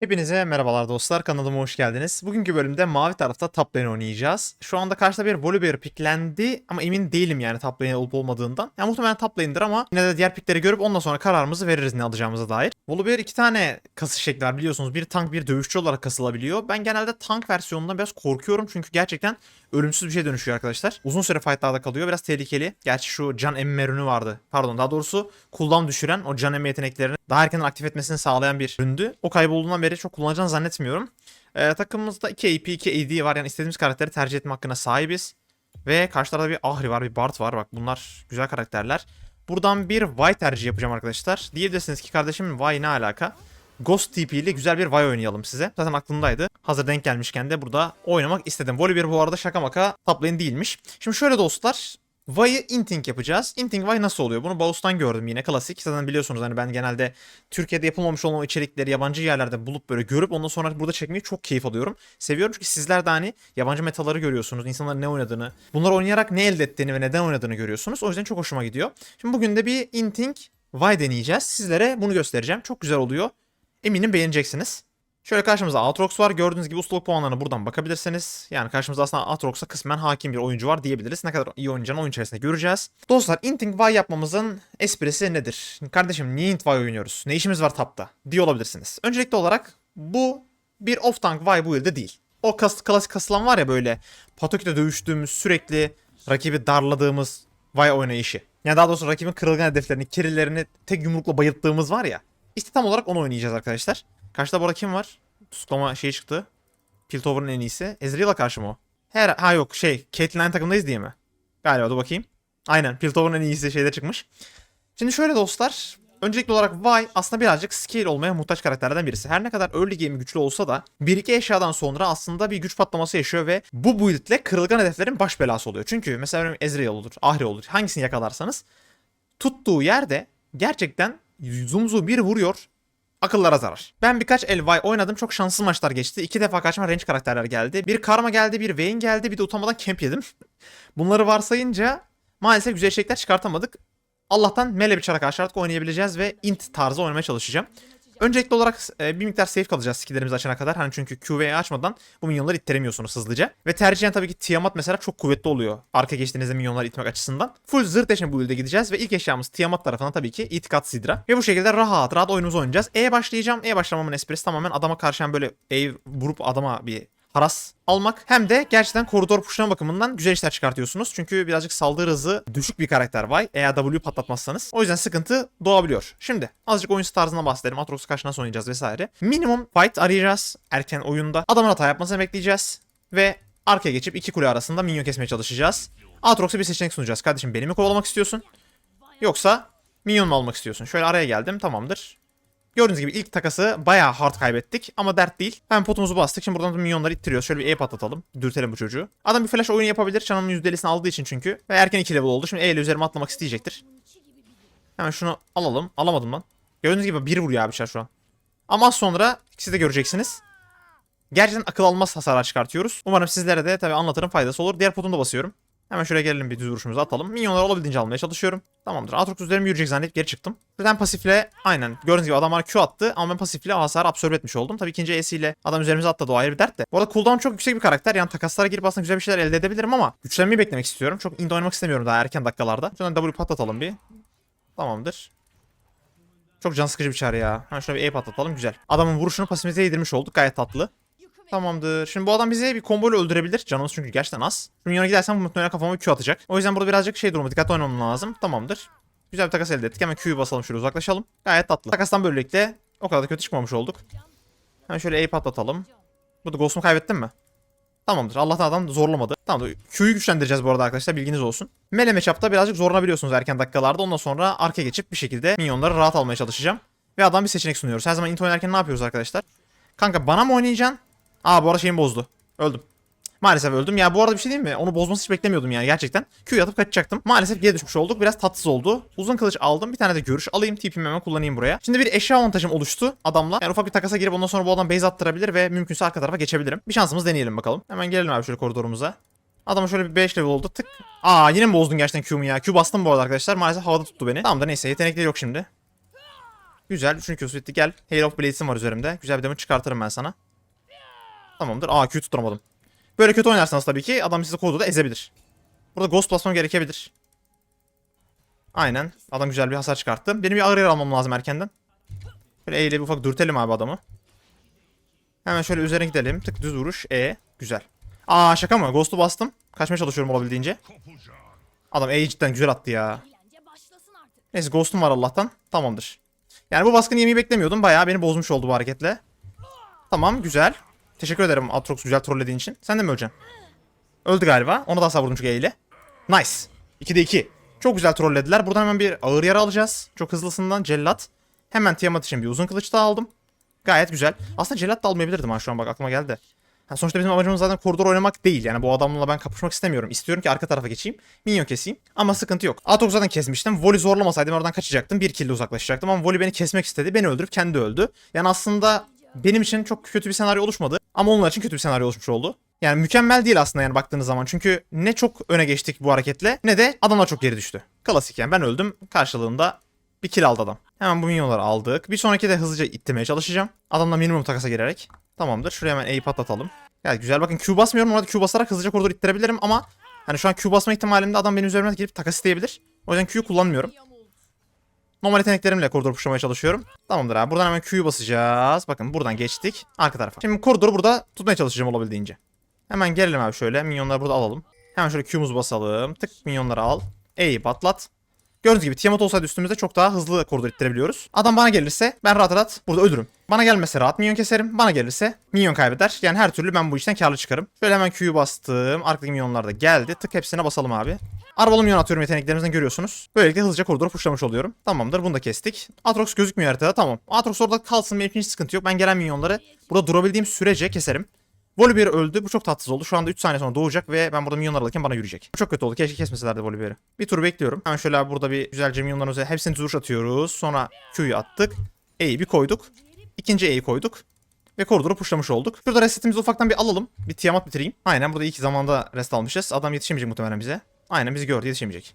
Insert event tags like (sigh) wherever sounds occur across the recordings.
Hepinize merhabalar dostlar kanalıma hoş geldiniz. Bugünkü bölümde mavi tarafta top lane oynayacağız. Şu anda karşıda bir Volibear piklendi ama emin değilim yani top lane olup olmadığından. Yani muhtemelen top lane'dir ama yine de diğer pikleri görüp ondan sonra kararımızı veririz ne alacağımıza dair. Volibear iki tane kasış şekli var biliyorsunuz. Bir tank bir dövüşçü olarak kasılabiliyor. Ben genelde tank versiyonundan biraz korkuyorum çünkü gerçekten ölümsüz bir şey dönüşüyor arkadaşlar. Uzun süre fightlarda kalıyor. Biraz tehlikeli. Gerçi şu can emme ürünü vardı. Pardon daha doğrusu cooldown düşüren o can emme yeteneklerini daha erken aktif etmesini sağlayan bir üründü. O kaybolduğundan beri çok kullanacağını zannetmiyorum. Ee, takımımızda 2 AP 2 AD var. Yani istediğimiz karakteri tercih etme hakkına sahibiz. Ve karşı tarafta bir Ahri var bir Bard var. Bak bunlar güzel karakterler. Buradan bir Vi tercih yapacağım arkadaşlar. Diyebilirsiniz ki kardeşim Vi ne alaka? Ghost TP'li güzel bir Vi oynayalım size. Zaten aklımdaydı. Hazır denk gelmişken de burada oynamak istedim. Volibear bu arada şaka maka top lane değilmiş. Şimdi şöyle dostlar. Vi'yi inting yapacağız. Inting Vi nasıl oluyor? Bunu Baus'tan gördüm yine klasik. Zaten biliyorsunuz hani ben genelde Türkiye'de yapılmamış olan içerikleri yabancı yerlerde bulup böyle görüp ondan sonra burada çekmeyi çok keyif alıyorum. Seviyorum çünkü sizler de hani yabancı metaları görüyorsunuz. insanların ne oynadığını, bunları oynayarak ne elde ettiğini ve neden oynadığını görüyorsunuz. O yüzden çok hoşuma gidiyor. Şimdi bugün de bir inting Vi deneyeceğiz. Sizlere bunu göstereceğim. Çok güzel oluyor. Eminim beğeneceksiniz. Şöyle karşımızda Aatrox var. Gördüğünüz gibi ustalık puanlarına buradan bakabilirsiniz. Yani karşımızda aslında Aatrox'a kısmen hakim bir oyuncu var diyebiliriz. Ne kadar iyi oynayacağını oyun içerisinde göreceğiz. Dostlar Inting Vi yapmamızın esprisi nedir? Kardeşim niye Int Vi oynuyoruz? Ne işimiz var tapta? Diye olabilirsiniz. Öncelikli olarak bu bir off tank Vi bu yılda değil. O kas, klasik kasılan var ya böyle Patoki'de dövüştüğümüz sürekli rakibi darladığımız Vi oynayışı. Yani daha doğrusu rakibin kırılgan hedeflerini, kirilerini tek yumrukla bayılttığımız var ya. İşte tam olarak onu oynayacağız arkadaşlar. Karşıda bu arada kim var? Tutuklama şeyi çıktı. Piltover'ın en iyisi. Ezreal'a karşı mı o? Her ha yok şey Caitlyn takımdayız diye mi? Galiba dur bakayım. Aynen Piltover'ın en iyisi şeyde çıkmış. Şimdi şöyle dostlar. Öncelikli olarak Vi aslında birazcık scale olmaya muhtaç karakterlerden birisi. Her ne kadar early game güçlü olsa da bir iki eşyadan sonra aslında bir güç patlaması yaşıyor ve bu build'le kırılgan hedeflerin baş belası oluyor. Çünkü mesela Ezreal olur, Ahri olur. Hangisini yakalarsanız tuttuğu yerde gerçekten zoom bir vuruyor akıllara zarar. Ben birkaç el Vay oynadım. Çok şanslı maçlar geçti. İki defa karşıma range karakterler geldi. Bir Karma geldi, bir Vayne geldi. Bir de utanmadan camp yedim. (laughs) Bunları varsayınca maalesef güzel içerikler çıkartamadık. Allah'tan melee bir çara karşı artık oynayabileceğiz ve int tarzı oynamaya çalışacağım. Öncelikli olarak e, bir miktar safe kalacağız skilllerimizi açana kadar. Hani çünkü QV'yi açmadan bu minyonları ittiremiyorsunuz hızlıca. Ve tercihen tabii ki Tiamat mesela çok kuvvetli oluyor. Arka geçtiğinizde minyonları itmek açısından. Full zırh deşme build'e gideceğiz ve ilk eşyamız Tiamat tarafından tabii ki itikat Sidra. Ve bu şekilde rahat rahat oyunumuzu oynayacağız. E'ye başlayacağım. E'ye başlamamın esprisi tamamen adama karşı böyle E vurup adama bir haras almak hem de gerçekten koridor puşlama bakımından güzel işler çıkartıyorsunuz. Çünkü birazcık saldırı hızı düşük bir karakter var. Eğer W patlatmazsanız. O yüzden sıkıntı doğabiliyor. Şimdi azıcık oyun tarzına bahsedelim. Atrox karşı nasıl oynayacağız vesaire. Minimum fight arayacağız erken oyunda. Adamın hata yapmasını bekleyeceğiz. Ve arkaya geçip iki kule arasında minyon kesmeye çalışacağız. Aatrox'a bir seçenek sunacağız. Kardeşim beni mi kovalamak istiyorsun? Yoksa minyon mu almak istiyorsun? Şöyle araya geldim tamamdır. Gördüğünüz gibi ilk takası bayağı hard kaybettik ama dert değil. Hemen potumuzu bastık. Şimdi buradan da minyonları ittiriyoruz. Şöyle bir E patlatalım. Dürtelim bu çocuğu. Adam bir flash oyunu yapabilir. Canımın %50'sini aldığı için çünkü. Ve erken 2 level oldu. Şimdi E ile üzerime atlamak isteyecektir. Hemen şunu alalım. Alamadım lan. Gördüğünüz gibi bir vuruyor abi şu an. Ama az sonra siz de göreceksiniz. Gerçekten akıl almaz hasarlar çıkartıyoruz. Umarım sizlere de tabii anlatırım faydası olur. Diğer potumda basıyorum. Hemen şöyle gelelim bir düz vuruşumuzu atalım. Minyonları olabildiğince almaya çalışıyorum. Tamamdır. Aatrox üzerime yürüyecek zannedip geri çıktım. Zaten pasifle aynen. Gördüğünüz gibi adamlar Q attı ama ben pasifle hasar absorbe etmiş oldum. Tabii ikinci E'siyle adam üzerimize atladı o ayrı bir dert de. Bu arada cooldown çok yüksek bir karakter. Yani takaslara girip aslında güzel bir şeyler elde edebilirim ama güçlenmeyi beklemek istiyorum. Çok indi oynamak istemiyorum daha erken dakikalarda. Şuradan W patlatalım bir. Tamamdır. Çok can sıkıcı bir çare ya. Ha şöyle bir E patlatalım güzel. Adamın vuruşunu pasifimize yedirmiş olduk. Gayet tatlı. Tamamdır. Şimdi bu adam bizi bir komboyla öldürebilir. Canımız çünkü gerçekten az. Şimdi yana gidersem muhtemelen kafama Q atacak. O yüzden burada birazcık şey durumu dikkatli oynamam lazım. Tamamdır. Güzel bir takas elde ettik. Hemen Q'yu basalım şöyle uzaklaşalım. Gayet tatlı. Takastan böylelikle o kadar da kötü çıkmamış olduk. Hemen şöyle E'yi patlatalım. Burada Ghost'umu kaybettim mi? Tamamdır. Allah'tan adam zorlamadı. Tamamdır. Q'yu güçlendireceğiz bu arada arkadaşlar. Bilginiz olsun. Melee matchup'ta birazcık zorlanabiliyorsunuz erken dakikalarda. Ondan sonra arkaya geçip bir şekilde minyonları rahat almaya çalışacağım. Ve adam bir seçenek sunuyoruz. Her zaman int oynarken ne yapıyoruz arkadaşlar? Kanka bana mı oynayacaksın? Aa bu arada şeyim bozdu. Öldüm. Maalesef öldüm. Ya bu arada bir şey değil mi? Onu bozması hiç beklemiyordum yani gerçekten. Q yatıp kaçacaktım. Maalesef geri düşmüş olduk. Biraz tatsız oldu. Uzun kılıç aldım. Bir tane de görüş alayım. TP'mi hemen kullanayım buraya. Şimdi bir eşya avantajım oluştu adamla. Yani ufak bir takasa girip ondan sonra bu adam base attırabilir ve mümkünse arka tarafa geçebilirim. Bir şansımız deneyelim bakalım. Hemen gelelim abi şöyle koridorumuza. Adam şöyle bir 5 level oldu tık. Aa yine mi bozdun gerçekten Q'mu ya? Q bastım bu arada arkadaşlar. Maalesef havada tuttu beni. Tamam da neyse yetenekleri yok şimdi. Güzel. Üçüncü Q'su bitti. Gel. Hail of Blades'im var üzerimde. Güzel bir damage çıkartırım ben sana. Tamamdır. Aa Q tutturamadım. Böyle kötü oynarsanız tabii ki adam sizi kodu da ezebilir. Burada Ghost basmam gerekebilir. Aynen. Adam güzel bir hasar çıkarttı. Benim bir ağır yer almam lazım erkenden. Böyle E ile bir ufak dürtelim abi adamı. Hemen şöyle üzerine gidelim. Tık düz vuruş. E. Güzel. Aa şaka mı? Ghost'u bastım. Kaçmaya çalışıyorum olabildiğince. Adam E'yi cidden güzel attı ya. Neyse Ghost'um var Allah'tan. Tamamdır. Yani bu baskını yemeyi beklemiyordum. Bayağı beni bozmuş oldu bu hareketle. Tamam güzel. Teşekkür ederim Atrox güzel trollediğin için. Sen de mi öleceksin? Öldü galiba. Ona da hasar çünkü E ile. Nice. 2'de 2. Çok güzel trollediler. Buradan hemen bir ağır yara alacağız. Çok hızlısından cellat. Hemen Tiamat için bir uzun kılıç da aldım. Gayet güzel. Aslında cellat da almayabilirdim ha şu an bak aklıma geldi. Ha, sonuçta bizim amacımız zaten koridor oynamak değil. Yani bu adamla ben kapışmak istemiyorum. İstiyorum ki arka tarafa geçeyim. Minyon keseyim. Ama sıkıntı yok. Atok zaten kesmiştim. Voli zorlamasaydım oradan kaçacaktım. Bir kill uzaklaşacaktım. Ama Voli beni kesmek istedi. Beni öldürüp kendi öldü. Yani aslında benim için çok kötü bir senaryo oluşmadı. Ama onlar için kötü bir senaryo oluşmuş oldu. Yani mükemmel değil aslında yani baktığınız zaman. Çünkü ne çok öne geçtik bu hareketle ne de adamlar çok geri düştü. Klasik yani ben öldüm. Karşılığında bir kill aldı adam. Hemen bu minyonları aldık. Bir sonraki de hızlıca ittirmeye çalışacağım. Adamla minimum takasa girerek. Tamamdır. Şuraya hemen E'yi patlatalım. Ya güzel bakın Q basmıyorum. Orada Q basarak hızlıca koridor ittirebilirim ama hani şu an Q basma ihtimalimde adam benim üzerime gelip takas isteyebilir. O yüzden Q'yu kullanmıyorum. Normal yeteneklerimle koridoru puşlamaya çalışıyorum. Tamamdır abi. Buradan hemen Q'yu basacağız. Bakın buradan geçtik. Arka tarafa. Şimdi koridoru burada tutmaya çalışacağım olabildiğince. Hemen gelelim abi şöyle. Minyonları burada alalım. Hemen şöyle Q'muzu basalım. Tık minyonları al. E'yi patlat. Gördüğünüz gibi Tiamat olsaydı üstümüzde çok daha hızlı koridor ittirebiliyoruz. Adam bana gelirse ben rahat rahat burada ölürüm. Bana gelmese rahat minyon keserim. Bana gelirse minyon kaybeder. Yani her türlü ben bu işten karlı çıkarım. Şöyle hemen Q'yu bastım. Arkadaki minyonlar da geldi. Tık hepsine basalım abi. Arabalı minyon atıyorum yeteneklerimizden görüyorsunuz. Böylelikle hızlıca koridoru puşlamış oluyorum. Tamamdır bunu da kestik. Atrox gözükmüyor haritada tamam. Atrox orada kalsın benim için hiç sıkıntı yok. Ben gelen minyonları burada durabildiğim sürece keserim. Volibear öldü. Bu çok tatsız oldu. Şu anda 3 saniye sonra doğacak ve ben burada minyonlar alırken bana yürüyecek. Bu çok kötü oldu. Keşke kesmeselerdi Volibear'ı. Bir tur bekliyorum. Hemen şöyle burada bir güzelce minyonların üzerine hepsini duruş atıyoruz. Sonra Q'yu attık. E'yi bir koyduk. İkinci E'yi koyduk. Ve koridoru pushlamış olduk. Şurada resetimizi ufaktan bir alalım. Bir tiyamat bitireyim. Aynen burada iyi zamanda rest almışız. Adam yetişemeyecek muhtemelen bize. Aynen bizi gördü yetişemeyecek.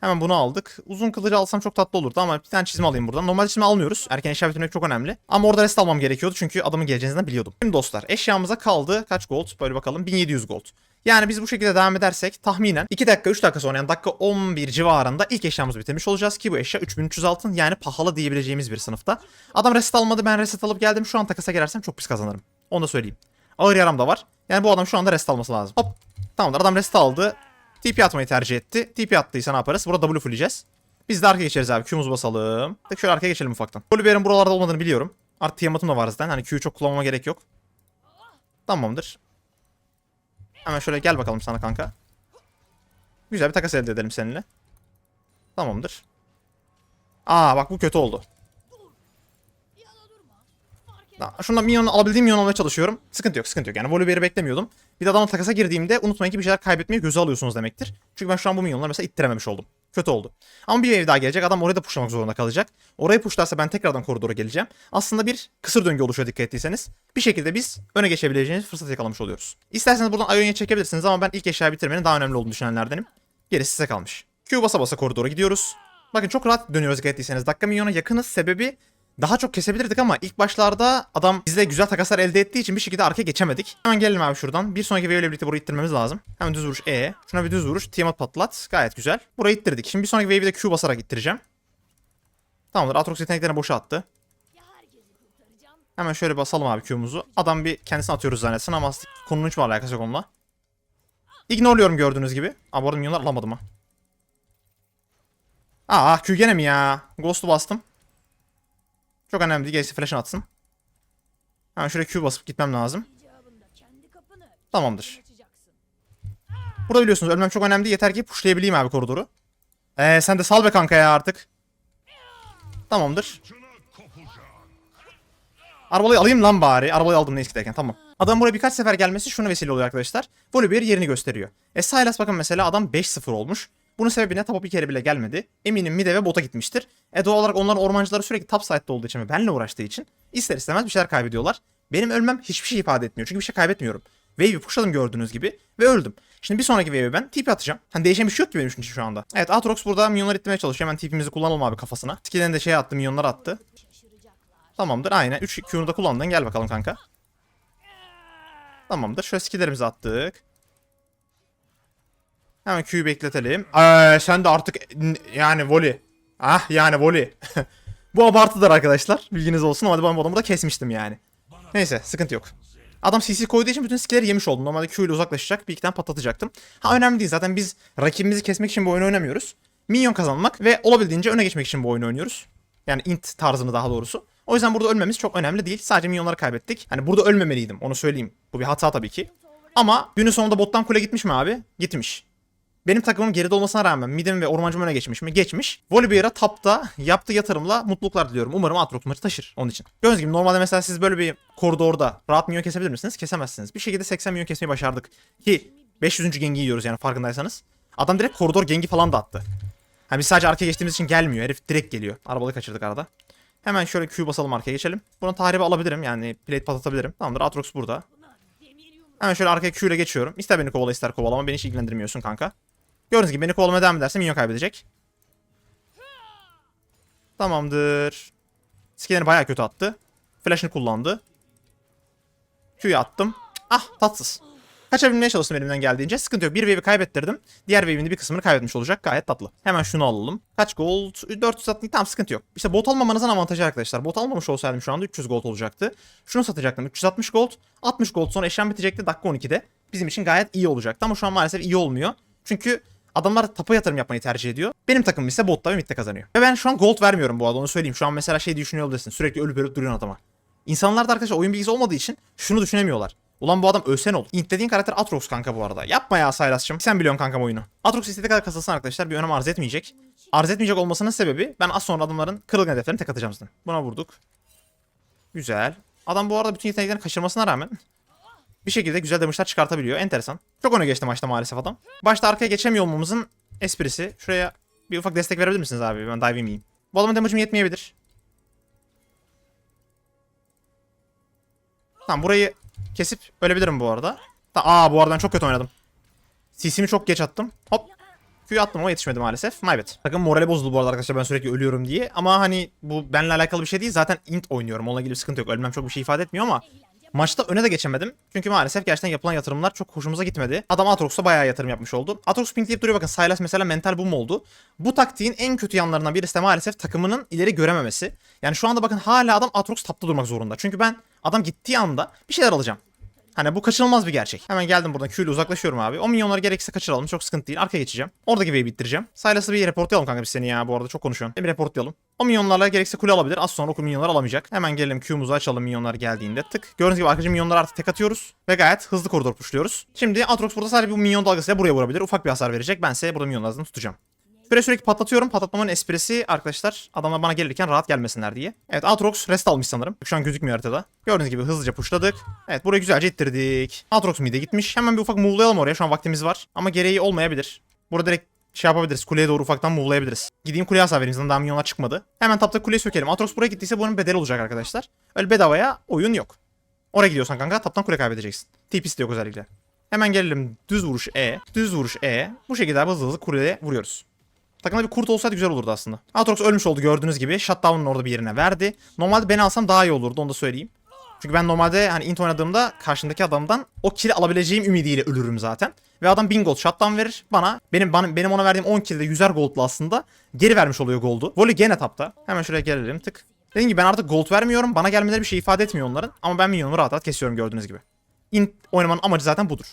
Hemen bunu aldık. Uzun kılıcı alsam çok tatlı olurdu ama bir tane çizme alayım buradan. Normalde çizme almıyoruz. Erken eşya bitirmek çok önemli. Ama orada rest almam gerekiyordu çünkü adamın geleceğinden biliyordum. Şimdi dostlar eşyamıza kaldı kaç gold? Böyle bakalım 1700 gold. Yani biz bu şekilde devam edersek tahminen 2 dakika 3 dakika sonra yani dakika 11 civarında ilk eşyamızı bitirmiş olacağız ki bu eşya 3300 altın yani pahalı diyebileceğimiz bir sınıfta. Adam reset almadı ben reset alıp geldim şu an takasa girersem çok pis kazanırım. Onu da söyleyeyim. Ağır yaram da var. Yani bu adam şu anda rest alması lazım. Hop. Tamamdır adam rest aldı. TP atmayı tercih etti. TP attıysa ne yaparız? Burada W fulleyeceğiz. Biz de arkaya geçeriz abi. Q'muzu basalım. Tek şöyle arkaya geçelim ufaktan. Volibear'ın buralarda olmadığını biliyorum. Artı Tiamat'ım da var zaten. Hani Q'yu çok kullanmama gerek yok. Tamamdır. Hemen şöyle gel bakalım sana kanka. Güzel bir takas elde edelim seninle. Tamamdır. Aa bak bu kötü oldu. Şundan minyon alabildiğim minyon almaya çalışıyorum. Sıkıntı yok sıkıntı yok. Yani Volibear'ı beklemiyordum. Bir de adamla takasa girdiğimde unutmayın ki bir şeyler kaybetmeyi göze alıyorsunuz demektir. Çünkü ben şu an bu minyonları mesela ittirememiş oldum. Kötü oldu. Ama bir wave daha gelecek. Adam orayı da pushlamak zorunda kalacak. Orayı pushlarsa ben tekrardan koridora geleceğim. Aslında bir kısır döngü oluşuyor dikkat ettiyseniz. Bir şekilde biz öne geçebileceğiniz fırsatı yakalamış oluyoruz. İsterseniz buradan Ionia çekebilirsiniz ama ben ilk eşya bitirmenin daha önemli olduğunu düşünenlerdenim. Gerisi size kalmış. Q basa basa koridora gidiyoruz. Bakın çok rahat dönüyoruz dikkat ettiyseniz. Dakika milyona yakınız. Sebebi daha çok kesebilirdik ama ilk başlarda adam bizde güzel takaslar elde ettiği için bir şekilde arkaya geçemedik. Hemen gelelim abi şuradan. Bir sonraki wave ile birlikte burayı ittirmemiz lazım. Hemen düz vuruş E. Şuna bir düz vuruş. Tiamat patlat. Gayet güzel. Burayı ittirdik. Şimdi bir sonraki wave'i de Q basarak ittireceğim. Tamamdır. Atrox yeteneklerini boşa attı. Hemen şöyle basalım abi Q'muzu. Adam bir kendisini atıyoruz zannetsin ama konunun hiçbir alakası yok onunla. Ignore'luyorum gördüğünüz gibi. Aa bu arada minyonlar alamadım ha. Aa Q gene mi ya? Ghost'u bastım. Çok önemli değil. Gerisi flash'ını atsın. Hemen şuraya Q basıp gitmem lazım. Tamamdır. Burada biliyorsunuz ölmem çok önemli değil. Yeter ki pushlayabileyim abi koridoru. Eee sen de sal be kanka ya artık. Tamamdır. Arabayı alayım lan bari. Arabayı aldım neyse giderken tamam. Adam buraya birkaç sefer gelmesi şuna vesile oluyor arkadaşlar. Volibear yerini gösteriyor. E Sylas bakın mesela adam 5-0 olmuş. Bunun sebebi ne? Tapa bir kere bile gelmedi. Eminim mide ve bota gitmiştir. E doğal olarak onların ormancıları sürekli top side'de olduğu için ve benle uğraştığı için ister istemez bir şeyler kaybediyorlar. Benim ölmem hiçbir şey ifade etmiyor. Çünkü bir şey kaybetmiyorum. Wave'i pushladım gördüğünüz gibi ve öldüm. Şimdi bir sonraki wave'e ben TP atacağım. Hani değişen bir şey yok ki benim için şu anda. Evet Aatrox burada minyonlar itmeye çalışıyor. Hemen TP'mizi kullanalım abi kafasına. Skill'den de şey attı minyonlar attı. Tamamdır aynen. 3 Q'nu da kullandın. Gel bakalım kanka. Tamamdır. Şöyle skillerimizi attık. Hemen Q'yu bekletelim. Ee, sen de artık yani voli. Ah yani voli. (laughs) bu abartıdır arkadaşlar. Bilginiz olsun ama ben bu adamı da kesmiştim yani. Neyse sıkıntı yok. Adam CC koyduğu için bütün skill'leri yemiş oldum. Normalde Q ile uzaklaşacak. Bir iki tane patlatacaktım. Ha önemli değil. Zaten biz rakibimizi kesmek için bu oyunu oynamıyoruz. Minyon kazanmak ve olabildiğince öne geçmek için bu oyunu oynuyoruz. Yani int tarzını daha doğrusu. O yüzden burada ölmemiz çok önemli değil. Sadece minyonları kaybettik. Hani burada ölmemeliydim. Onu söyleyeyim. Bu bir hata tabii ki. Ama günün sonunda bottan kule gitmiş mi abi? Gitmiş. Benim takımım geride olmasına rağmen midim ve ormancım öne geçmiş mi? Geçmiş. Volibear'a tapta yaptığı yatırımla mutluluklar diliyorum. Umarım Aatrox maçı taşır onun için. Gördüğünüz gibi normalde mesela siz böyle bir koridorda rahat minyon kesebilir misiniz? Kesemezsiniz. Bir şekilde 80 milyon kesmeyi başardık. Ki 500. gengi yiyoruz yani farkındaysanız. Adam direkt koridor gengi falan da attı. Hani biz sadece arkaya geçtiğimiz için gelmiyor. Herif direkt geliyor. Arabalı kaçırdık arada. Hemen şöyle Q basalım arkaya geçelim. Bunu tahribi alabilirim yani plate patlatabilirim. Tamamdır Aatrox burada. Hemen şöyle arkaya Q ile geçiyorum. İster beni kovala ister kovalama beni hiç ilgilendirmiyorsun kanka. Gördüğünüz gibi beni kovalamaya devam ederse minyon kaybedecek. Tamamdır. Skillerini bayağı kötü attı. Flash'ını kullandı. Q'yu attım. Ah tatsız. Kaçabilmeye çalıştım elimden geldiğince. Sıkıntı yok. Bir wave'i kaybettirdim. Diğer wave'in bir kısmını kaybetmiş olacak. Gayet tatlı. Hemen şunu alalım. Kaç gold? 400 sattık. Tamam sıkıntı yok. İşte bot almamanızın avantajı arkadaşlar. Bot almamış olsaydım şu anda 300 gold olacaktı. Şunu satacaktım. 360 gold. 60 gold sonra eşyam bitecekti. Dakika 12'de. Bizim için gayet iyi olacaktı. Ama şu an maalesef iyi olmuyor. Çünkü adamlar tapa yatırım yapmayı tercih ediyor. Benim takımım ise botta ve midde kazanıyor. Ve ben şu an gold vermiyorum bu arada onu söyleyeyim. Şu an mesela şey düşünüyor olabilirsin. Sürekli ölüp ölüp duruyor adama. İnsanlar da arkadaşlar oyun bilgisi olmadığı için şunu düşünemiyorlar. Ulan bu adam ölsen olur. Int dediğin karakter Atrox kanka bu arada. Yapma ya Sylas'cığım. Sen biliyorsun kankam oyunu. Atrox istediği kadar kasılsın arkadaşlar bir önem arz etmeyecek. Arz etmeyecek olmasının sebebi ben az sonra adamların kırılgan hedeflerini tek atacağım zaten. Buna vurduk. Güzel. Adam bu arada bütün yeteneklerini kaçırmasına rağmen bir şekilde güzel damage'lar çıkartabiliyor. Enteresan. Çok öne geçti maçta maalesef adam. Başta arkaya geçemiyor olmamızın esprisi. Şuraya bir ufak destek verebilir misiniz abi? Ben dive yemeyeyim. Bu adamın damage'ım yetmeyebilir. Tamam burayı kesip ölebilirim bu arada. Ta Aa bu arada ben çok kötü oynadım. CC'mi çok geç attım. Hop. Q'yu attım ama yetişmedi maalesef. My bad. Takım morali bozuldu bu arada arkadaşlar ben sürekli ölüyorum diye. Ama hani bu benimle alakalı bir şey değil. Zaten int oynuyorum. Onunla ilgili sıkıntı yok. Ölmem çok bir şey ifade etmiyor ama Maçta öne de geçemedim. Çünkü maalesef gerçekten yapılan yatırımlar çok hoşumuza gitmedi. Adam Aatrox'a bayağı yatırım yapmış oldu. Aatrox pinkleyip duruyor bakın. Sylas mesela mental boom oldu. Bu taktiğin en kötü yanlarından birisi de maalesef takımının ileri görememesi. Yani şu anda bakın hala adam Aatrox tapta durmak zorunda. Çünkü ben adam gittiği anda bir şeyler alacağım. Hani bu kaçınılmaz bir gerçek. Hemen geldim buradan Q uzaklaşıyorum abi. O minyonları gerekirse kaçıralım. Çok sıkıntı değil. Arkaya geçeceğim. Oradaki wave'i bitireceğim. Silas'ı bir reportlayalım kanka biz seni ya. Bu arada çok konuşuyorsun. Bir reportlayalım. O minyonlarla gerekirse kule alabilir. Az sonra o minyonları alamayacak. Hemen gelelim Q'muzu açalım minyonlar geldiğinde. Tık. Gördüğünüz gibi arkadaşım minyonları artık tek atıyoruz. Ve gayet hızlı koridor pushluyoruz. Şimdi Aatrox burada sadece bu minyon dalgasıyla buraya vurabilir. Ufak bir hasar verecek. Bense burada minyonlardan tutacağım. Şöyle sürekli patlatıyorum. Patlatmamın esprisi arkadaşlar adamlar bana gelirken rahat gelmesinler diye. Evet Aatrox rest almış sanırım. Şu an gözükmüyor haritada. Gördüğünüz gibi hızlıca pushladık. Evet burayı güzelce ittirdik. Aatrox mid'e gitmiş. Hemen bir ufak move'layalım oraya. Şu an vaktimiz var. Ama gereği olmayabilir. Burada direkt şey yapabiliriz. Kuleye doğru ufaktan move'layabiliriz. Gideyim kuleye hasar vereyim. Daha milyonlar çıkmadı. Hemen tapta kuleyi sökelim. Aatrox buraya gittiyse bunun bedeli olacak arkadaşlar. Öyle bedavaya oyun yok. Oraya gidiyorsan kanka taptan kule kaybedeceksin. TP'si de yok özellikle. Hemen gelelim düz vuruş E. Düz vuruş E. Bu şekilde hızlı hızlı kuleye vuruyoruz. Takımda bir kurt olsaydı güzel olurdu aslında. Aatrox ölmüş oldu gördüğünüz gibi. Shutdown'un orada bir yerine verdi. Normalde beni alsam daha iyi olurdu onu da söyleyeyim. Çünkü ben normalde hani int oynadığımda karşımdaki adamdan o kill'i alabileceğim ümidiyle ölürüm zaten. Ve adam 1000 gold shutdown verir bana. Benim bana, benim ona verdiğim 10 kill'de 100'er gold'la aslında geri vermiş oluyor gold'u. Volley gene tapta. Hemen şuraya gelelim tık. Dediğim gibi ben artık gold vermiyorum. Bana gelmeleri bir şey ifade etmiyor onların. Ama ben minyonumu rahat rahat kesiyorum gördüğünüz gibi. Int oynamanın amacı zaten budur.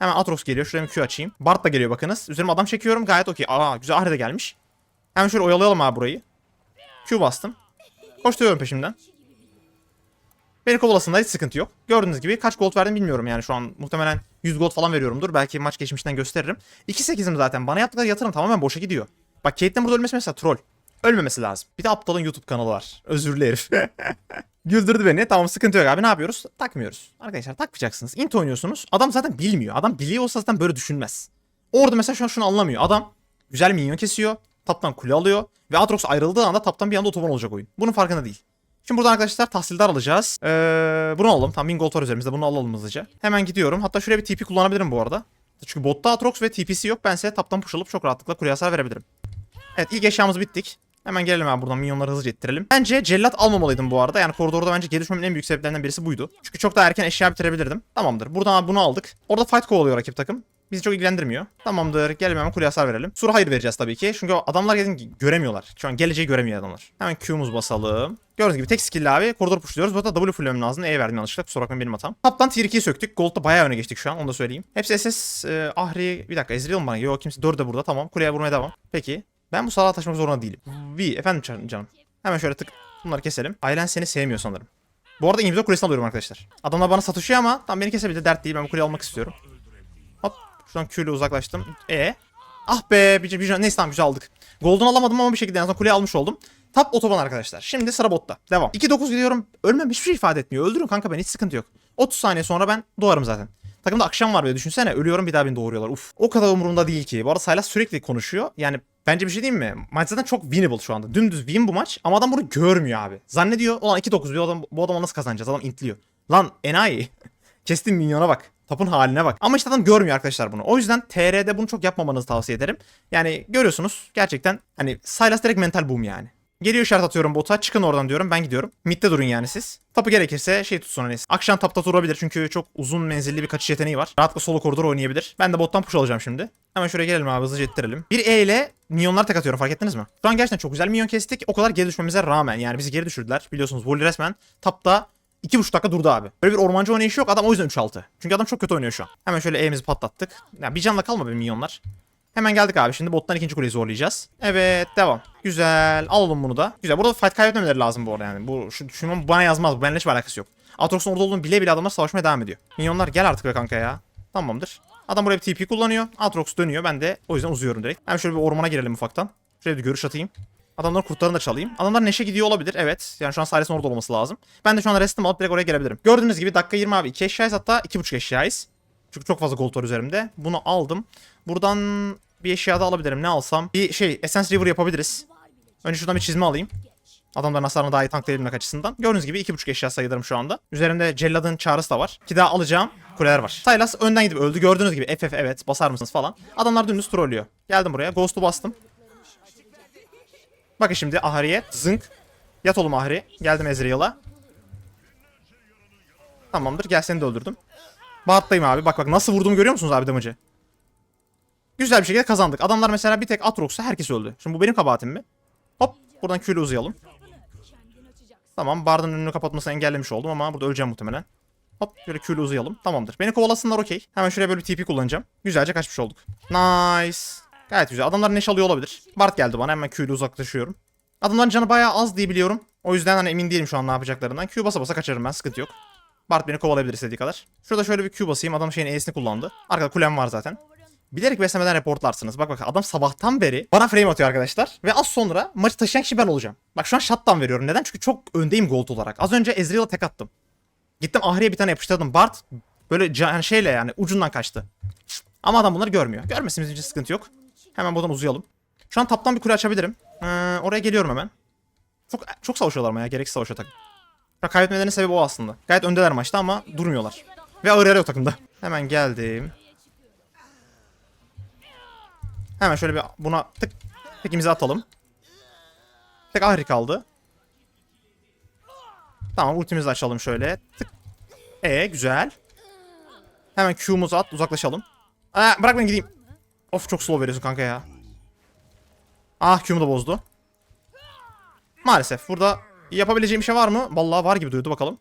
Hemen Atrox geliyor. Şuraya bir Q açayım. Bart da geliyor bakınız. Üzerime adam çekiyorum. Gayet okey. Aa güzel Ahri de gelmiş. Hemen şöyle oyalayalım abi burayı. Q bastım. Koşturuyorum peşimden. Beni kovalasında hiç sıkıntı yok. Gördüğünüz gibi kaç gold verdim bilmiyorum yani şu an muhtemelen 100 gold falan veriyorumdur. Belki maç geçmişten gösteririm. 2-8'im zaten. Bana yaptıkları yatırım tamamen boşa gidiyor. Bak Kate'den burada ölmesi mesela troll. Ölmemesi lazım. Bir de aptalın YouTube kanalı var. Özürlü herif. (laughs) Güldürdü beni. Tamam sıkıntı yok abi. Ne yapıyoruz? Takmıyoruz. Arkadaşlar takmayacaksınız. Int oynuyorsunuz. Adam zaten bilmiyor. Adam biliyor olsa zaten böyle düşünmez. Orada mesela şu an şunu anlamıyor. Adam güzel minyon kesiyor. Taptan kule alıyor. Ve Aatrox ayrıldığı anda taptan bir anda otoban olacak oyun. Bunun farkında değil. Şimdi buradan arkadaşlar tahsildar alacağız. Ee, bunu alalım. Tam 1000 gold var üzerimizde. Bunu alalım hızlıca. Hemen gidiyorum. Hatta şuraya bir TP kullanabilirim bu arada. Çünkü botta Aatrox ve TP'si yok. Ben size taptan push alıp çok rahatlıkla kuleye hasar verebilirim. Evet ilk eşyamızı bittik. Hemen gelelim abi buradan minyonları hızlıca ittirelim. Bence cellat almamalıydım bu arada. Yani koridorda bence geri en büyük sebeplerinden birisi buydu. Çünkü çok daha erken eşya bitirebilirdim. Tamamdır. Buradan abi bunu aldık. Orada fight kovalıyor rakip takım. Bizi çok ilgilendirmiyor. Tamamdır. Gelelim hemen kuleye hasar verelim. Sura hayır vereceğiz tabii ki. Çünkü adamlar gelin göremiyorlar. Şu an geleceği göremiyor adamlar. Hemen Q'muz basalım. Gördüğünüz gibi tek skill abi koridor pushluyoruz. Bu arada W fulllemem lazım. E verdim yanlışlıkla. Kusura bakmayın benim hatam. Taptan tier 2'yi söktük. Gold'da bayağı öne geçtik şu an. Onu da söyleyeyim. Hepsi SS, e, Ahri. Bir dakika Ezreal mı bana? Yok kimse. 4 de burada. Tamam. Kuleye vurmaya devam. Peki. Ben bu salağa taşımak zorunda değilim. V. Efendim can- canım. Hemen şöyle tık. Bunları keselim. Ailen seni sevmiyor sanırım. Bu arada İngilizce kulesini alıyorum arkadaşlar. Adamlar bana satışıyor ama tam beni kesebilir. Dert değil. Ben bu kuleyi almak istiyorum. Hop. Şuradan Q ile uzaklaştım. E. Ah be. Bir, bir, neyse tamam güzel aldık. Golden alamadım ama bir şekilde en azından kuleyi almış oldum. Top otoban arkadaşlar. Şimdi sıra botta. Devam. 2-9 gidiyorum. Ölmem hiçbir şey ifade etmiyor. Öldürün kanka beni hiç sıkıntı yok. 30 saniye sonra ben doğarım zaten. Takımda akşam var böyle düşünsene. Ölüyorum bir daha beni doğuruyorlar. Uf. O kadar umurumda değil ki. Bu arada Sylas sürekli konuşuyor. Yani bence bir şey diyeyim mi? Maç zaten çok winnable şu anda. Dümdüz win bu maç. Ama adam bunu görmüyor abi. Zannediyor. Ulan 2-9 diyor. Adam, bu adama nasıl kazanacağız? Adam intliyor. Lan enayi. (laughs) Kestim minyona bak. Tapın haline bak. Ama işte adam görmüyor arkadaşlar bunu. O yüzden TR'de bunu çok yapmamanızı tavsiye ederim. Yani görüyorsunuz gerçekten hani Sylas direkt mental boom yani. Geliyor işaret atıyorum bota. Çıkın oradan diyorum. Ben gidiyorum. Mid'de durun yani siz. Tapı gerekirse şey tutsun hani. Akşam tapta durabilir çünkü çok uzun menzilli bir kaçış yeteneği var. Rahatlıkla solo koridor oynayabilir. Ben de bottan push alacağım şimdi. Hemen şuraya gelelim abi hızlıca ittirelim. Bir E ile minyonlar tek atıyorum fark ettiniz mi? Şu an gerçekten çok güzel minyon kestik. O kadar geri düşmemize rağmen yani bizi geri düşürdüler. Biliyorsunuz Voli resmen tapta 2,5 dakika durdu abi. Böyle bir ormancı oynayışı yok. Adam o yüzden 3-6. Çünkü adam çok kötü oynuyor şu an. Hemen şöyle E'mizi patlattık. Ya bir canla kalma benim minyonlar. Hemen geldik abi. Şimdi bottan ikinci kuleyi zorlayacağız. Evet devam. Güzel. Alalım bunu da. Güzel. Burada fight kaybetmemeleri lazım bu arada yani. Bu şu, şunu bana yazmaz. Bu benimle hiçbir alakası yok. Aatrox'un orada olduğunu bile bile adamlar savaşmaya devam ediyor. Minyonlar gel artık be kanka ya. Tamamdır. Adam buraya bir TP kullanıyor. Aatrox dönüyor. Ben de o yüzden uzuyorum direkt. Hemen şöyle bir ormana girelim ufaktan. Şöyle bir görüş atayım. Adamların kurtlarını da çalayım. Adamlar neşe gidiyor olabilir. Evet. Yani şu an Silas'ın orada olması lazım. Ben de şu an restimi alıp direkt oraya gelebilirim. Gördüğünüz gibi dakika 20 abi. 2 eşyayız hatta 2.5 eşyayız. Çünkü çok fazla gold var üzerimde. Bunu aldım. Buradan bir eşya da alabilirim. Ne alsam? Bir şey Essence River yapabiliriz. Önce şuradan bir çizme alayım. Adamların hasarını daha iyi tanklayabilmek açısından. Gördüğünüz gibi 2.5 eşya sayılırım şu anda. Üzerimde Cellad'ın çağrısı da var. Ki daha alacağım kuleler var. Sylas önden gidip öldü. Gördüğünüz gibi FF evet basar mısınız falan. Adamlar dümdüz trollüyor. Geldim buraya. Ghost'u bastım. Bakın şimdi Ahri'ye zınk. Yat oğlum Ahri. Geldim Ezreal'a. Tamamdır. Gel seni de öldürdüm. Baht'tayım abi. Bak bak nasıl vurduğumu görüyor musunuz abi damage'ı? Güzel bir şekilde kazandık. Adamlar mesela bir tek Atrox'ta herkes öldü. Şimdi bu benim kabahatim mi? Hop. Buradan Q'yle uzayalım. Tamam. Bard'ın önünü kapatmasını engellemiş oldum ama burada öleceğim muhtemelen. Hop şöyle Q'yle uzayalım. Tamamdır. Beni kovalasınlar okey. Hemen şuraya böyle bir TP kullanacağım. Güzelce kaçmış olduk. Nice. Gayet güzel. Adamlar neş alıyor olabilir. Bart geldi bana. Hemen Q'yle uzaklaşıyorum. Adamların canı bayağı az diye biliyorum. O yüzden hani emin değilim şu an ne yapacaklarından. Q basa basa kaçarım ben. Sıkıntı yok. Bart beni kovalayabilir istediği kadar. Şurada şöyle bir Q basayım. Adam şeyin E'sini kullandı. Arkada kulem var zaten. Bilerek beslemeden reportlarsınız. Bak bak adam sabahtan beri bana frame atıyor arkadaşlar. Ve az sonra maçı taşıyan kişi ben olacağım. Bak şu an shutdown veriyorum. Neden? Çünkü çok öndeyim gold olarak. Az önce Ezreal'a tek attım. Gittim Ahri'ye bir tane yapıştırdım. Bart böyle can şeyle yani ucundan kaçtı. Ama adam bunları görmüyor. Görmesin bizim için sıkıntı yok. Hemen buradan uzayalım. Şu an taptan bir kule açabilirim. Ee, oraya geliyorum hemen. Çok çok savaşıyorlar ama ya. Gereksiz savaşıyor takım. Kaybetmelerinin sebebi o aslında. Gayet öndeler maçta ama durmuyorlar. Ve ağır yarı yok takımda. Hemen geldim. Hemen şöyle bir buna tık tekimizi atalım. Tek Ahri kaldı. Tamam ultimizi açalım şöyle. Tık. E güzel. Hemen Q'muzu at uzaklaşalım. Aa, bırak ben gideyim. Of çok slow veriyorsun kanka ya. Ah Q'mu da bozdu. Maalesef burada yapabileceğim şey var mı? Vallahi var gibi duydu bakalım.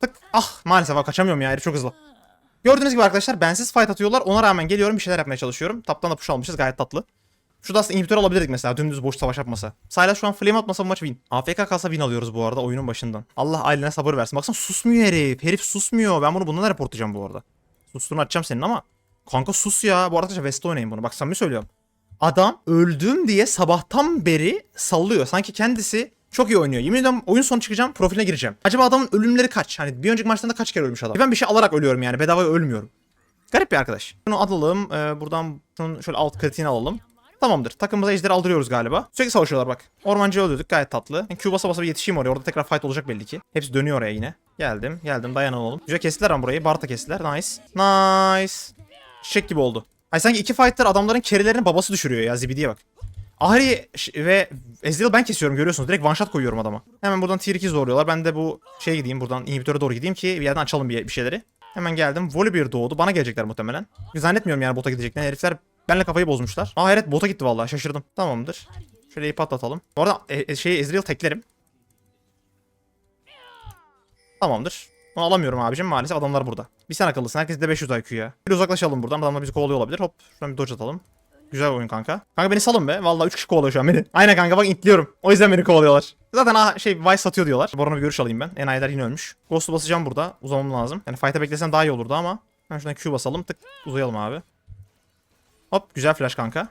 Tık. Ah maalesef kaçamıyorum ya çok hızlı. Gördüğünüz gibi arkadaşlar bensiz fight atıyorlar. Ona rağmen geliyorum bir şeyler yapmaya çalışıyorum. Taptan da push almışız gayet tatlı. Şurada aslında inhibitör alabilirdik mesela dümdüz boş savaş yapmasa. Sylas şu an flame atmasa bu maç win. AFK kalsa win alıyoruz bu arada oyunun başından. Allah aileine sabır versin. Baksana susmuyor herif. Herif susmuyor. Ben bunu bundan da reportlayacağım bu arada. Susturma atacağım senin ama. Kanka sus ya. Bu arada West'te oynayın bunu. Bak samimi söylüyorum. Adam öldüm diye sabahtan beri sallıyor. Sanki kendisi çok iyi oynuyor. Yemin ediyorum oyun sonu çıkacağım profiline gireceğim. Acaba adamın ölümleri kaç? Hani bir önceki maçlarında kaç kere ölmüş adam? Ben bir şey alarak ölüyorum yani bedavaya ölmüyorum. Garip bir arkadaş. Bunu alalım. Ee, buradan şunun şöyle alt kritiğini alalım. Tamamdır. Takımımıza ejderi aldırıyoruz galiba. Sürekli savaşıyorlar bak. Ormancıyı öldürdük gayet tatlı. Yani Q basa basa bir yetişeyim oraya. Orada tekrar fight olacak belli ki. Hepsi dönüyor oraya yine. Geldim. Geldim. Dayanalım. Güzel kestiler ama burayı. Barta kestiler. Nice. Nice. Çiçek gibi oldu. Ay sanki iki fighter adamların kerilerinin babası düşürüyor ya Zibidi'ye bak. Ahri ve Ezreal ben kesiyorum görüyorsunuz. Direkt one shot koyuyorum adama. Hemen buradan tier 2 zorluyorlar. Ben de bu şeye gideyim buradan inhibitöre doğru gideyim ki bir yerden açalım bir, bir şeyleri. Hemen geldim. Volibear doğdu. Bana gelecekler muhtemelen. Zannetmiyorum yani bota gidecekler. Herifler benimle kafayı bozmuşlar. Aa hayret bota gitti vallahi şaşırdım. Tamamdır. Şöyle ip atlatalım. Bu arada e, e, şeyi Ezreal teklerim. Tamamdır. Onu alamıyorum abicim maalesef adamlar burada. Bir sen akıllısın herkes de 500 IQ ya. Bir uzaklaşalım buradan adamlar bizi kovalıyor olabilir. Hop şuradan bir dodge atalım. Güzel oyun kanka. Kanka beni salın be. Vallahi 3 kişi kovalıyor şu an beni. Aynen kanka bak intliyorum. O yüzden beni kovalıyorlar. Zaten ah, şey Vice satıyor diyorlar. Boran'a bir görüş alayım ben. Enayiler yine ölmüş. Ghost'u basacağım burada. Uzamam lazım. Yani fight'a beklesem daha iyi olurdu ama. Ben şuradan Q basalım. Tık uzayalım abi. Hop güzel flash kanka.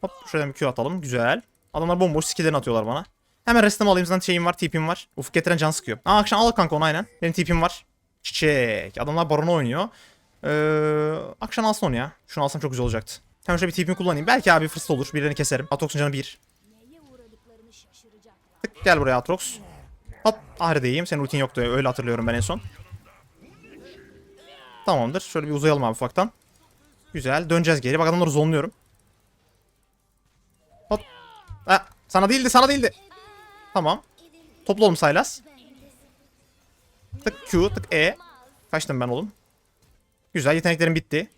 Hop şuradan bir Q atalım. Güzel. Adamlar bomboş skill'lerini atıyorlar bana. Hemen restimi alayım zaten şeyim var, tipim var. Ufuk getiren can sıkıyor. Aa akşam al kanka onu aynen. Benim tipim var. Çiçek. Adamlar barona oynuyor. Ee, akşam alsın onu ya. Şunu alsam çok güzel olacaktı. Hemen şöyle bir tipimi kullanayım. Belki abi fırsat olur. Birilerini keserim. Atox'un canı bir. Tık gel buraya Atrox. Hop Ahri de iyiyim. Senin ultin yoktu öyle hatırlıyorum ben en son. Tamamdır. Şöyle bir uzayalım abi ufaktan. Güzel. Döneceğiz geri. Bak adamları zonluyorum. Hop. Ha, sana değildi sana değildi. Tamam. Topla oğlum Sylas. Tık Q tık E. Kaçtım ben oğlum. Güzel yeteneklerim bitti.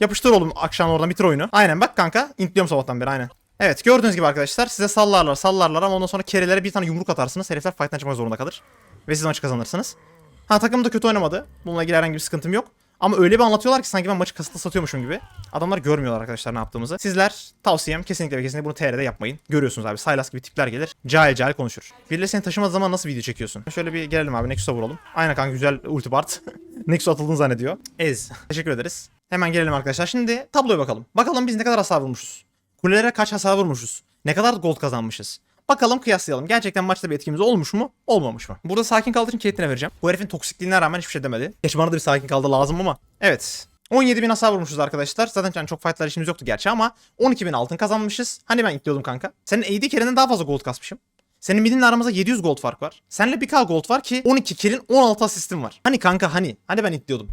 Yapıştır oğlum akşam oradan bitir oyunu. Aynen bak kanka. intliyorum sabahtan beri aynen. Evet gördüğünüz gibi arkadaşlar size sallarlar sallarlar ama ondan sonra kerelere bir tane yumruk atarsınız. Herifler fight'tan çıkmak zorunda kalır. Ve siz maçı kazanırsınız. Ha takım da kötü oynamadı. Bununla ilgili herhangi bir sıkıntım yok. Ama öyle bir anlatıyorlar ki sanki ben maçı kasıtlı satıyormuşum gibi. Adamlar görmüyorlar arkadaşlar ne yaptığımızı. Sizler tavsiyem kesinlikle ve kesinlikle bunu TR'de yapmayın. Görüyorsunuz abi Sylas gibi tipler gelir. Cahil cahil konuşur. Birileri seni taşımadığı zaman nasıl video çekiyorsun? Şöyle bir gelelim abi Nexus'a vuralım. Aynen kanka güzel ulti Bart. (laughs) Nexus atıldığını zannediyor. Ez. (laughs) Teşekkür ederiz. Hemen gelelim arkadaşlar. Şimdi tabloya bakalım. Bakalım biz ne kadar hasar vurmuşuz. Kulelere kaç hasar vurmuşuz? Ne kadar gold kazanmışız? Bakalım kıyaslayalım. Gerçekten maçta bir etkimiz olmuş mu? Olmamış mı? Burada sakin kaldığı için Caitlyn'e vereceğim. Bu herifin toksikliğine rağmen hiçbir şey demedi. Geç bana da bir sakin kaldı lazım ama. Evet. 17 bin hasar vurmuşuz arkadaşlar. Zaten yani çok fightlar işimiz yoktu gerçi ama 12 bin altın kazanmışız. Hani ben itliyordum kanka. Senin AD carry'nden daha fazla gold kasmışım. Senin midinle aramızda 700 gold fark var. Seninle 1k gold var ki 12 kill'in 16 asistin var. Hani kanka hani. Hani ben itliyordum.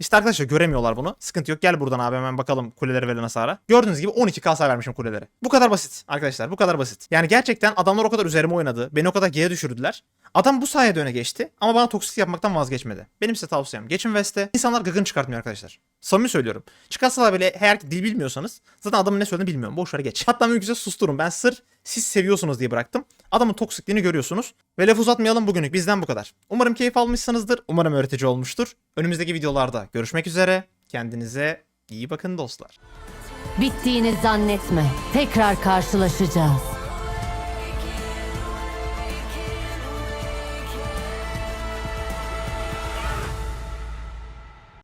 İşte arkadaşlar göremiyorlar bunu. Sıkıntı yok. Gel buradan abi hemen bakalım kulelere verilen hasara. Gördüğünüz gibi 12k hasar vermişim kulelere. Bu kadar basit arkadaşlar. Bu kadar basit. Yani gerçekten adamlar o kadar üzerime oynadı. Beni o kadar geri düşürdüler. Adam bu sayede öne geçti ama bana toksiklik yapmaktan vazgeçmedi. Benim size tavsiyem geçin West'e. İnsanlar gıgın çıkartmıyor arkadaşlar. Samimi söylüyorum. Çıkarsalar bile eğer dil bilmiyorsanız zaten adamın ne söylediğini bilmiyorum. Boş ver geç. Hatta mümkünse susturun. Ben sır siz seviyorsunuz diye bıraktım. Adamın toksikliğini görüyorsunuz. Ve laf uzatmayalım bugünlük bizden bu kadar. Umarım keyif almışsınızdır. Umarım öğretici olmuştur. Önümüzdeki videolarda görüşmek üzere. Kendinize iyi bakın dostlar. Bittiğini zannetme. Tekrar karşılaşacağız.